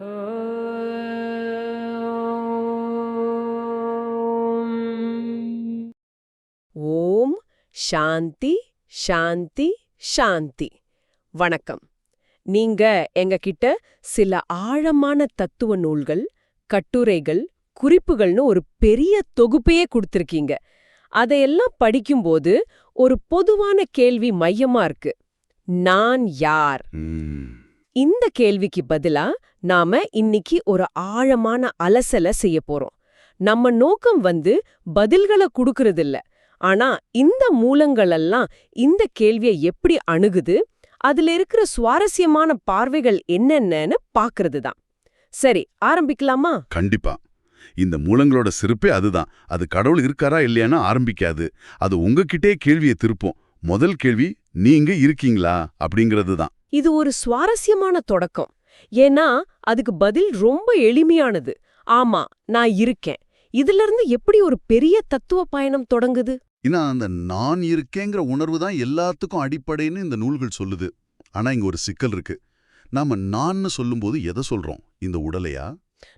ஓம் சாந்தி சாந்தி சாந்தி. வணக்கம். நீங்க எங்ககிட்ட சில ஆழமான தத்துவ நூல்கள் கட்டுரைகள் குறிப்புகள்னு ஒரு பெரிய தொகுப்பையே கொடுத்திருக்கீங்க. அதையெல்லாம் படிக்கும்போது ஒரு பொதுவான கேள்வி மையமா இருக்கு. நான் யார்? இந்த கேள்விக்கு பதிலா நாம இன்னைக்கு ஒரு ஆழமான அலசல செய்ய போறோம். நம்ம நோக்கம் வந்து பதில்களை கொடுக்கறதில்ல. ஆனா இந்த மூலங்களெல்லாம் இந்த கேள்வியை எப்படி அணுகுது? அதுல இருக்கிற சுவாரஸ்யமான பார்வைகள் என்னென்னு பாக்குறது தான் சரி ஆரம்பிக்கலாமா? கண்டிப்பா. இந்த மூலங்களோட சிறப்பே அதுதான். அது கடவுள் இருக்காரா இல்லையான்னு ஆரம்பிக்காது. அது உங்ககிட்டே கேள்வியை திருப்போம். முதல் கேள்வி நீங்க இருக்கீங்களா? அப்படிங்கிறது தான் இது ஒரு சுவாரஸ்யமான தொடக்கம். ஏன்னா அதுக்கு பதில் ரொம்ப எளிமையானது. ஆமா நான் இருக்கேன். இதுல இருந்து எப்படி ஒரு பெரிய தத்துவ பயணம் தொடங்குது? ஏன்னா அந்த நான் இருக்கேங்கிற உணர்வு தான் எல்லாத்துக்கும் அடிப்படைன்னு இந்த நூல்கள் சொல்லுது. ஆனா இங்க ஒரு சிக்கல் இருக்கு. நாம நான்னு சொல்லும்போது எதை சொல்றோம்? இந்த உடலையா?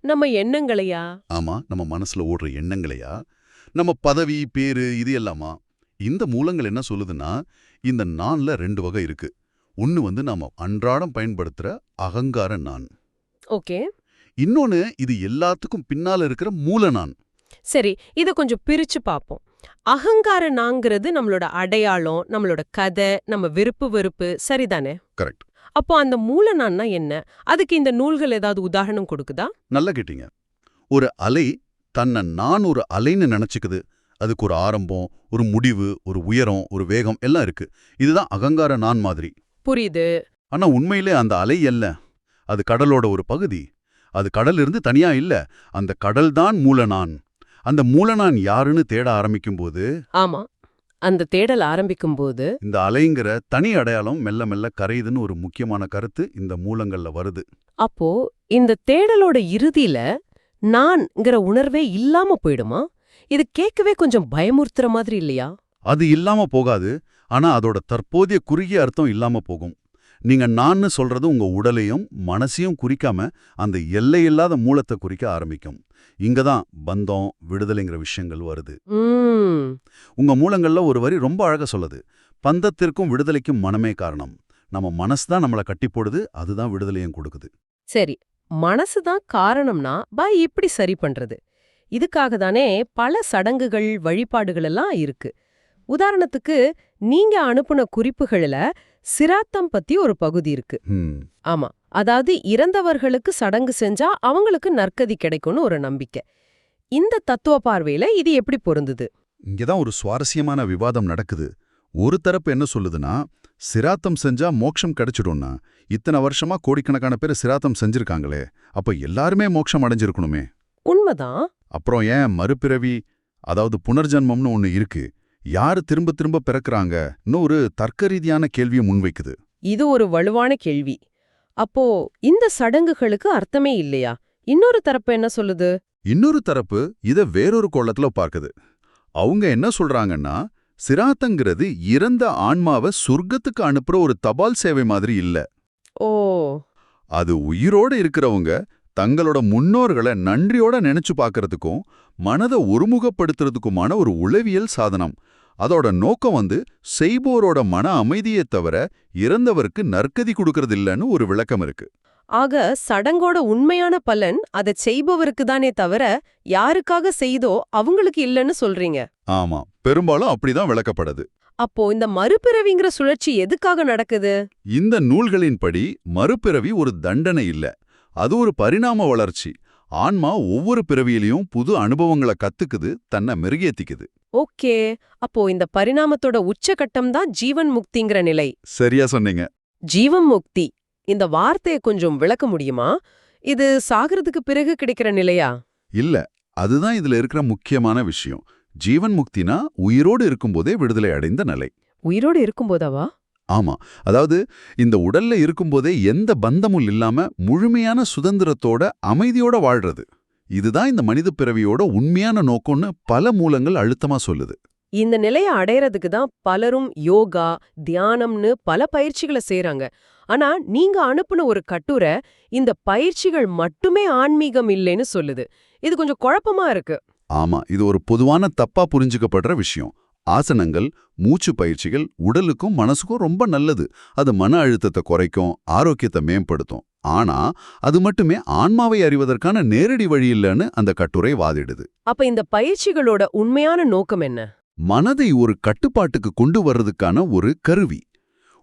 நம்ம எண்ணங்களையா? ஆமா நம்ம மனசுல ஓடுற எண்ணங்களையா? நம்ம பதவி பேரு இது எல்லாமா? இந்த மூலங்கள் என்ன சொல்லுதுன்னா இந்த நான்ல ரெண்டு வகை இருக்கு. ஒன்னு வந்து நாம அன்றாடம் பயன்படுத்துற அகங்கார நான். ஓகே. இன்னொன்னு இது எல்லாத்துக்கும் பின்னால இருக்கிற மூல நான். சரி இத கொஞ்சம் பிரிச்சு பாப்போம். அகங்கார நாங்கிறது நம்மளோட அடையாளம் நம்மளோட கதை நம்ம விருப்பு வெறுப்பு சரிதானே? கரெக்ட். அப்போ அந்த மூல நான்னா என்ன? அதுக்கு இந்த நூல்கள் ஏதாவது உதாரணம் கொடுக்குதா? நல்லா கேட்டீங்க. ஒரு அலை தன்னை நான் ஒரு அலைன்னு நினைச்சுக்குது. அதுக்கு ஒரு ஆரம்பம் ஒரு முடிவு ஒரு உயரம் ஒரு வேகம் எல்லாம் இருக்கு. இதுதான் அகங்கார நான் மாதிரி. புரியுது. ஆனா உண்மையிலே அந்த அலை அல்ல. அது கடலோட ஒரு பகுதி. அது கடல் இருந்து தனியா இல்ல. அந்த கடல் தான் மூல நான். அந்த மூல நான் யாருன்னு தேட ஆரம்பிக்கும்போது ஆமா. அந்த தேடல் ஆரம்பிக்கும் போது இந்த அலைங்கிற தனி அடையாளம் மெல்ல மெல்ல கரையுதுன்னு ஒரு முக்கியமான கருத்து இந்த மூலங்கள்ல வருது. அப்போ இந்த தேடலோட இறுதியில நான்ங்கிற உணர்வே இல்லாம போயிடுமா? இது கேட்கவே கொஞ்சம் பயமுறுத்துற மாதிரி இல்லையா? அது இல்லாம போகாது. ஆனா அதோட தற்போதைய குறுகிய அர்த்தம் இல்லாம போகும். நீங்க நான்னு சொல்றது உங்க உடலையும் மனசையும் குறிக்காம அந்த எல்லையில்லாத மூலத்தை குறிக்க ஆரம்பிக்கும். இங்கதான் பந்தம் விடுதலைங்கிற விஷயங்கள் வருது. உங்க மூலங்கள்ல ஒரு வரி ரொம்ப அழகா சொல்லுது. பந்தத்திற்கும் விடுதலைக்கும் மனமே காரணம். நம்ம மனசு தான் நம்மளை கட்டி போடுது அதுதான் விடுதலையும் கொடுக்குது. சரி. மனசு தான் காரணம்னா பா இப்படி சரி பண்றது. இதுக்காக தானே பல சடங்குகள் வழிபாடுகள் எல்லாம் இருக்கு. உதாரணத்துக்கு நீங்க அனுப்புன குறிப்புகள்ல சிராத்தம் பத்தி ஒரு பகுதி இருக்கு. ஆமா. அதாவது இறந்தவர்களுக்கு சடங்கு செஞ்சா அவங்களுக்கு நற்கதி கிடைக்கும்னு ஒரு நம்பிக்கை. இந்த தத்துவ பார்வையில இது எப்படி பொருந்துது? இங்கதான் ஒரு சுவாரஸ்யமான விவாதம் நடக்குது. ஒரு தரப்பு என்ன சொல்லுதுன்னா சிராத்தம் செஞ்சா மோட்சம் கிடைச்சிடும்னா இத்தனை வருஷமா கோடிக்கணக்கான பேர் சிராத்தம் செஞ்சிருக்காங்களே அப்ப எல்லாருமே மோட்சம் அடைஞ்சிருக்கணுமே. உண்மைதான். அப்புறம் ஏன் மறுபிறவி அதாவது புனர்ஜன்மம்னு ஒன்னு இருக்கு யாரு திரும்ப திரும்ப பிறக்கறாங்கன்னு ஒரு தர்க்க ரீதியான கேள்வியை முன்வைக்குது. இது ஒரு வலுவான கேள்வி. அப்போ இந்த சடங்குகளுக்கு அர்த்தமே இல்லையா? இன்னொரு தரப்பு என்ன சொல்லுது? இன்னொரு தரப்பு இத வேறொரு கோளத்துல பார்க்குது. அவங்க என்ன சொல்றாங்கன்னா சிராத்தங்கிறது இறந்த ஆன்மாவை சொர்க்கத்துக்கு அனுப்புற ஒரு தபால் சேவை மாதிரி இல்ல. ஓ. அது உயிரோட இருக்கிறவங்க தங்களோட முன்னோர்களை நன்றியோட நினைச்சு பார்க்கறதுக்கும் மனதை ஒருமுகப்படுத்துறதுக்குமான ஒரு உளவியல் சாதனம். அதோட நோக்கம் வந்து செய்போரோட மன அமைதியை தவிர இறந்தவருக்கு நற்கதி கொடுக்கறதில்லன்னு ஒரு விளக்கம் இருக்கு. ஆக சடங்கோட உண்மையான பலன் அதை செய்பவருக்கு தானே தவிர யாருக்காக செய்தோ அவங்களுக்கு இல்லைன்னு சொல்றீங்க. ஆமா பெரும்பாலும் அப்படிதான் விளக்கப்படுது. அப்போ இந்த மறுபிறவிங்கிற சுழற்சி எதுக்காக நடக்குது? இந்த நூல்களின்படி மறுபிறவி ஒரு தண்டனை இல்ல. அது ஒரு பரிணாம வளர்ச்சி. ஆன்மா ஒவ்வொரு பிறவியிலையும் புது அனுபவங்களை கத்துக்குது தன்னை மெருகேத்திக்குது. ஓகே. அப்போ இந்த பரிணாமத்தோட உச்சகட்டம் தான் ஜீவன் முக்திங்கிற நிலை. சரியா சொன்னீங்க. ஜீவன் முக்தி. இந்த வார்த்தையை கொஞ்சம் விளக்க முடியுமா? இது சாகிறதுக்கு பிறகு கிடைக்கிற நிலையா? இல்ல அதுதான் இதுல இருக்கிற முக்கியமான விஷயம். ஜீவன் முக்தினா உயிரோடு இருக்கும்போதே விடுதலை அடைந்த நிலை. உயிரோடு இருக்கும்போதாவா? ஆமா. அதாவது இந்த உடல்ல இருக்கும்போதே எந்த பந்தமும் இல்லாம முழுமையான சுதந்திரத்தோட அமைதியோட வாழ்றது. இதுதான் இந்த மனித பிறவியோட உண்மையான நோக்கம்னு பல மூலங்கள் அழுத்தமா சொல்லுது. இந்த நிலையை அடையறதுக்கு தான் பலரும் யோகா தியானம்னு பல பயிற்சிகளை செய்றாங்க. ஆனா நீங்க அனுப்புன ஒரு கட்டுரை இந்த பயிற்சிகள் மட்டுமே ஆன்மீகம் இல்லைன்னு சொல்லுது. இது கொஞ்சம் குழப்பமா இருக்கு. ஆமா. இது ஒரு பொதுவான தப்பா புரிஞ்சுக்கப்படுற விஷயம். ஆசனங்கள் மூச்சு பயிற்சிகள் உடலுக்கும் மனசுக்கும் ரொம்ப நல்லது. அது மன அழுத்தத்தை குறைக்கும் ஆரோக்கியத்தை மேம்படுத்தும். ஆனா அது மட்டுமே ஆன்மாவை அறிவதற்கான நேரடி வழி இல்லைன்னு அந்த கட்டுரை வாதிடுது. அப்ப இந்த பயிற்சிகளோட உண்மையான நோக்கம் என்ன? மனதை ஒரு கட்டுப்பாட்டுக்கு கொண்டு வர்றதுக்கான ஒரு கருவி.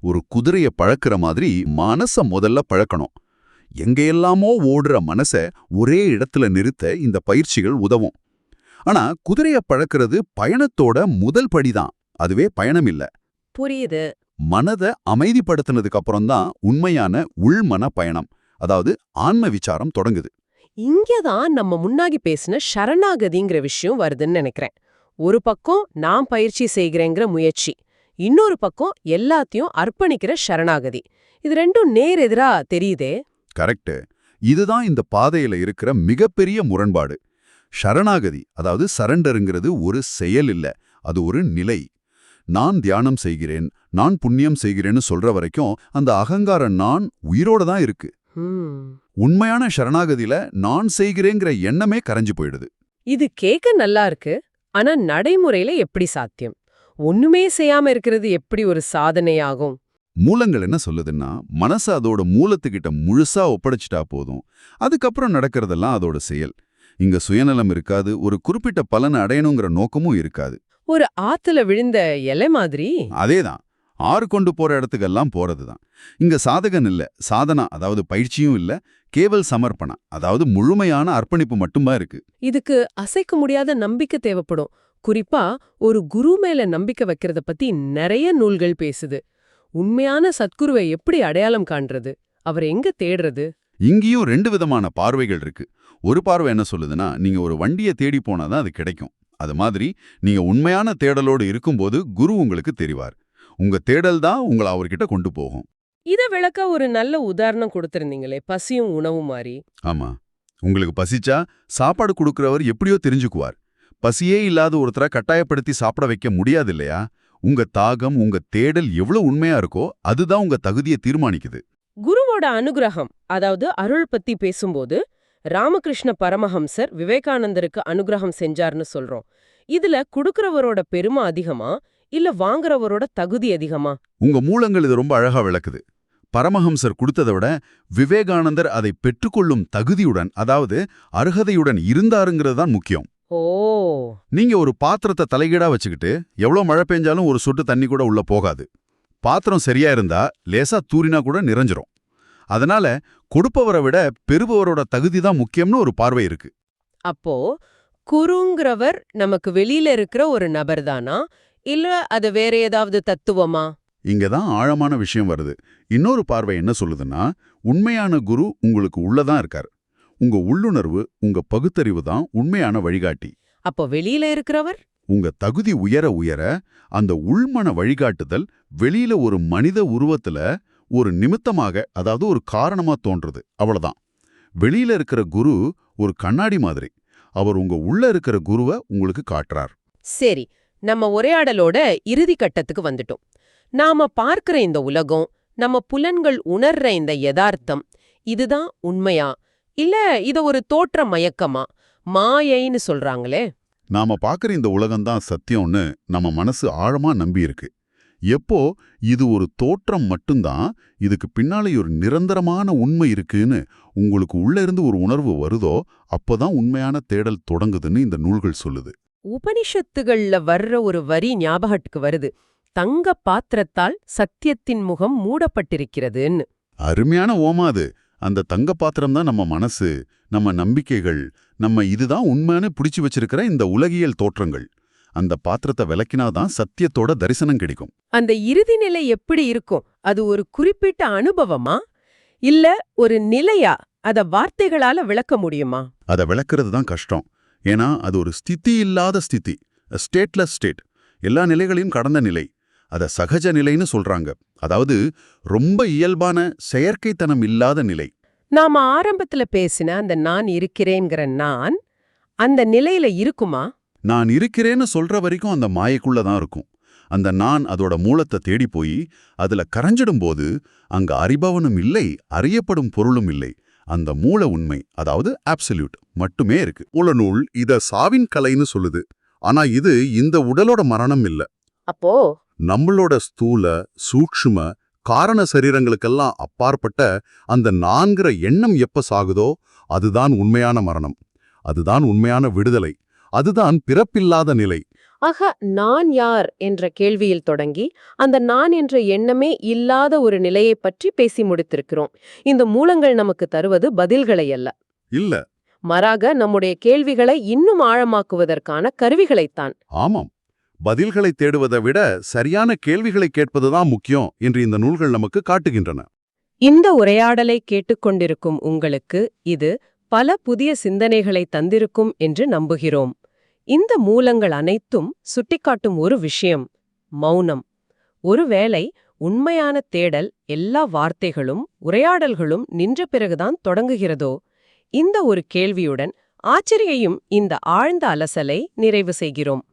ஒரு குதிரைய பழக்கிற மாதிரி மனச முதல்ல பழக்கணும். எங்கெல்லாமோ ஓடுற மனச ஒரே இடத்துல நிறுத்த இந்த பயிற்சிகள் உதவும். ஆனா குதிரைய பழக்கிறது பயணத்தோட முதல் படிதான். அதுவே பயணம் இல்ல. புரியுது. மனதை அமைதிப்படுத்தினதுக்கு அப்புறம்தான் உண்மையான உள்மன பயணம் அதாவது ஆன்ம விசாரம் தொடங்குது. இங்கதான் நம்ம முன்னாடி பேசின சரணாகதிங்கிற விஷயம் வருதுன்னு நினைக்கிறேன். ஒரு பக்கம் நான் பயிற்சி செய்கிறேங்கிற முயற்சி இன்னொரு பக்கம் எல்லாத்தையும் அர்ப்பணிக்கிற சரணாகதி. இது ரெண்டும் நேர் எதிரா தெரியுதே கரெக்ட் இதுதான் இந்த பாதையில இருக்கிற மிகப்பெரிய முரண்பாடு. சரணாகதி அதாவது சரண்டருங்கிறது ஒரு செயல் இல்ல அது ஒரு நிலை. நான் தியானம் செய்கிறேன் நான் புண்ணியம் செய்கிறேன்னு சொல்ற வரைக்கும் அந்த அகங்கார நான் உயிரோட தான் இருக்கு. உண்மையான சரணாகதியில நான் செய்கிறேங்கிற எண்ணமே கரைஞ்சு போயிடுது. இது கேட்க நல்லா இருக்கு ஆனா நடைமுறையில எப்படி சாத்தியம்? ஒண்ணுமே செய்யாம இருக்கிறது எப்படி ஒரு சாதனையாகும்? மூலங்கள் என்ன சொல்லுதுன்னா மனசு அதோட மூலத்துக்கிட்ட முழுசா ஒப்படைச்சிட்டா போதும். அதுக்கப்புறம் நடக்கிறதெல்லாம் அதோட செயல். இங்க சுயநலம் இருக்காது ஒரு குறிப்பிட்ட பலனை அடையணுங்கிற நோக்கமும் இருக்காது. ஒரு ஆத்துல விழுந்த இலை மாதிரி? அதேதான். ஆறு கொண்டு போற இடத்துக்கெல்லாம் போறதுதான். இங்க சாதகன் இல்ல சாதனா அதாவது பயிற்சியும் இல்ல கேவல் சமர்ப்பணா அதாவது முழுமையான அர்ப்பணிப்பு மட்டும்தான் இருக்கு. இதுக்கு அசைக்க முடியாத நம்பிக்கை தேவைப்படும். குறிப்பா ஒரு குரு மேல நம்பிக்கை வைக்கிறத பத்தி நிறைய நூல்கள் பேசுது. உண்மையான சத்குருவை எப்படி அடையாளம் காண்றது? அவர் எங்க தேடுறது? இங்கேயும் ரெண்டு விதமான பார்வைகள் இருக்கு. ஒரு பார்வை என்ன சொல்லுதுன்னா நீங்க ஒரு வண்டியை தேடி போனாதான் அது கிடைக்கும். அது மாதிரி நீங்க உண்மையான தேடலோடு இருக்கும்போது குரு உங்களுக்கு தெரிவார். உங்க தேடல் தான் உங்களை அவர்கிட்ட கொண்டு போகும். இத விளக்க ஒரு நல்ல உதாரணம் கொடுத்திருந்தீங்களே பசியும் உணவும் மாதிரி ஆமா. உங்களுக்கு பசிச்சா சாப்பாடு கொடுக்கறவர் எப்படியோ தெரிஞ்சுக்குவார். பசியே இல்லாத ஒருத்தரை கட்டாயப்படுத்தி சாப்பிட வைக்க முடியாது இல்லையா? உங்க தாகம் உங்க தேடல் எவ்வளவு உண்மையா இருக்கோ அதுதான் உங்க தகுதியை தீர்மானிக்குது. குருவோட அனுகிரகம் அதாவது அருள் பத்தி பேசும்போது ராமகிருஷ்ண பரமஹம்சர் விவேகானந்தருக்கு அனுகிரகம் செஞ்சார்னு சொல்றோம். இதுல குடுக்கறவரோட பெருமை அதிகமா இல்ல வாங்குறவரோட தகுதி அதிகமா? உங்க மூலங்கள் இது ரொம்ப அழகா விளக்குது. பரமஹம்சர் கொடுத்ததை விட விவேகானந்தர் அதை பெற்றுக்கொள்ளும் தகுதியுடன் அதாவது அருகதையுடன் இருந்தாருங்கிறது தான் முக்கியம். ஓ. நீங்க ஒரு பாத்திரத்தை தலைகீடா வச்சுக்கிட்டு எவ்வளவு மழை பெஞ்சாலும் ஒரு சொட்டு தண்ணி கூட உள்ள போகாது. பாத்திரம் சரியா இருந்தா லேசா தூரினா கூட நிறைஞ்சிரும். அதனால கொடுப்பவரை விட பெறுபவரோட தகுதி தான் முக்கியம்னு ஒரு பார்வை இருக்கு. அப்போ குருங்கிறவர் நமக்கு வெளியில இருக்கிற ஒரு நபர் தானா இல்ல அது வேற ஏதாவது தத்துவமா? இங்க தான் ஆழமான விஷயம் வருது. இன்னொரு பார்வை என்ன சொல்லுதுன்னா உண்மையான குரு உங்களுக்கு உள்ளதான் இருக்கார். உங்க உள்ளுணர்வு உங்க பகுத்தறிவு தான் உண்மையான வழிகாட்டி. அப்போ வெளியில இருக்கிறவர்? உங்க தகுதி உயர உயர அந்த உள்மன வழிகாட்டுதல் வெளியில ஒரு மனித உருவத்துல ஒரு நிமித்தமாக அதாவது ஒரு காரணமா தோன்றுது அவ்வளவுதான். வெளியில இருக்கிற குரு ஒரு கண்ணாடி மாதிரி. அவர் உங்க உள்ள இருக்கிற குருவை உங்களுக்கு காட்டுறார். சரி நம்ம உரையாடலோட இறுதி கட்டத்துக்கு வந்துட்டோம். நாம பார்க்கிற இந்த உலகம் நம்ம புலன்கள் உணர்ற இந்த யதார்த்தம் இதுதான் உண்மையா? இல்ல இத ஒரு தோற்ற மயக்கமா? மாயைன்னு சொல்றாங்களே. நாம பார்க்குற இந்த உலகம்தான் சத்தியம்னு நம்ம மனசு ஆழமா நம்பியிருக்கு. எப்போ இது ஒரு தோற்றம் மட்டும்தான் இதுக்கு பின்னாலே ஒரு நிரந்தரமான உண்மை இருக்குன்னு உங்களுக்கு உள்ள இருந்து ஒரு உணர்வு வருதோ அப்பதான் உண்மையான தேடல் தொடங்குதுன்னு இந்த நூல்கள் சொல்லுது. உபனிஷத்துகள்ல வர்ற ஒரு வரி ஞாபகத்துக்கு வருது. தங்க பாத்திரத்தால் சத்தியத்தின் முகம் மூடப்பட்டிருக்கிறதுன்னு. அருமையான ஓமா அது. அந்த தங்க பாத்திரம் தான் நம்ம மனசு நம்ம நம்பிக்கைகள் நம்ம இதுதான் உண்மைன்னு பிடிச்சு வச்சிருக்கிற இந்த உலகியல் தோற்றங்கள். அந்த பாத்திரத்தை விளக்கினாதான் சத்தியத்தோட தரிசனம் கிடைக்கும். அந்த இறுதி நிலை எப்படி இருக்கும்? அது ஒரு குறிப்பிட்ட அனுபவமா? இல்ல ஒரு நிலையா? அத வார்த்தைகளால விளக்க முடியுமா? அதை விளக்குறது தான் கஷ்டம். ஏன்னா அது ஒரு ஸ்திதி இல்லாத ஸ்திதி. ஸ்டேட்லெஸ் ஸ்டேட் எல்லா நிலைகளையும் கடந்த நிலை. அதை சகஜ நிலைன்னு சொல்றாங்க. அதாவது ரொம்ப இயல்பான செயற்கைத்தனம் இல்லாத நிலை. நாம ஆரம்பத்துல பேசின அந்த நான் இருக்கிறேங்கிற நான் அந்த நிலையில இருக்குமா? நான் இருக்கிறேன்னு சொல்ற வரைக்கும் அந்த மாயைக்குள்ள தான் இருக்கும். அந்த நான் அதோட மூலத்தை தேடி போய் அதுல கரைஞ்சிடும்போது அங்க அறிபவனும் இல்லை அறியப்படும் பொருளும் இல்லை. அந்த மூல உண்மை அதாவது ஆப்சல்யூட் மட்டுமே இருக்கு. உளநூல் இத சாவின் கலைன்னு சொல்லுது. ஆனா இது இந்த உடலோட மரணம் இல்ல. அப்போ? நம்மளோட ஸ்தூல சூக்ஷ்ம காரண சரீரங்களுக்கெல்லாம் அப்பாற்பட்ட அந்த நான்கிற எண்ணம் எப்ப சாகுதோ அதுதான் உண்மையான மரணம். அதுதான் உண்மையான விடுதலை. அதுதான் பிறப்பில்லாத நிலை. ஆக நான் யார்? என்ற கேள்வியில் தொடங்கி அந்த நான் என்ற எண்ணமே இல்லாத ஒரு நிலையை பற்றி பேசி முடித்திருக்கிறோம். இந்த மூலங்கள் நமக்கு தருவது பதில்களை அல்ல. இல்ல. மாறாக நம்முடைய கேள்விகளை இன்னும் ஆழமாக்குவதற்கான கருவிகளைத்தான். ஆமாம். பதில்களை தேடுவதை விட சரியான கேள்விகளை கேட்பதுதான் முக்கியம் என்று இந்த நூல்கள் நமக்கு காட்டுகின்றன. இந்த உரையாடலை கேட்டுக்கொண்டிருக்கும் உங்களுக்கு இது பல புதிய சிந்தனைகளை தந்திருக்கும் என்று நம்புகிறோம். இந்த மூலங்கள் அனைத்தும் சுட்டிக்காட்டும் ஒரு விஷயம் மௌனம். ஒருவேளை உண்மையான தேடல் எல்லா வார்த்தைகளும் உரையாடல்களும் நின்ற பிறகுதான் தொடங்குகிறதோ? இந்த ஒரு கேள்வியுடன் ஆச்சரியையும் இந்த ஆழ்ந்த அலசலை நிறைவு செய்கிறோம்.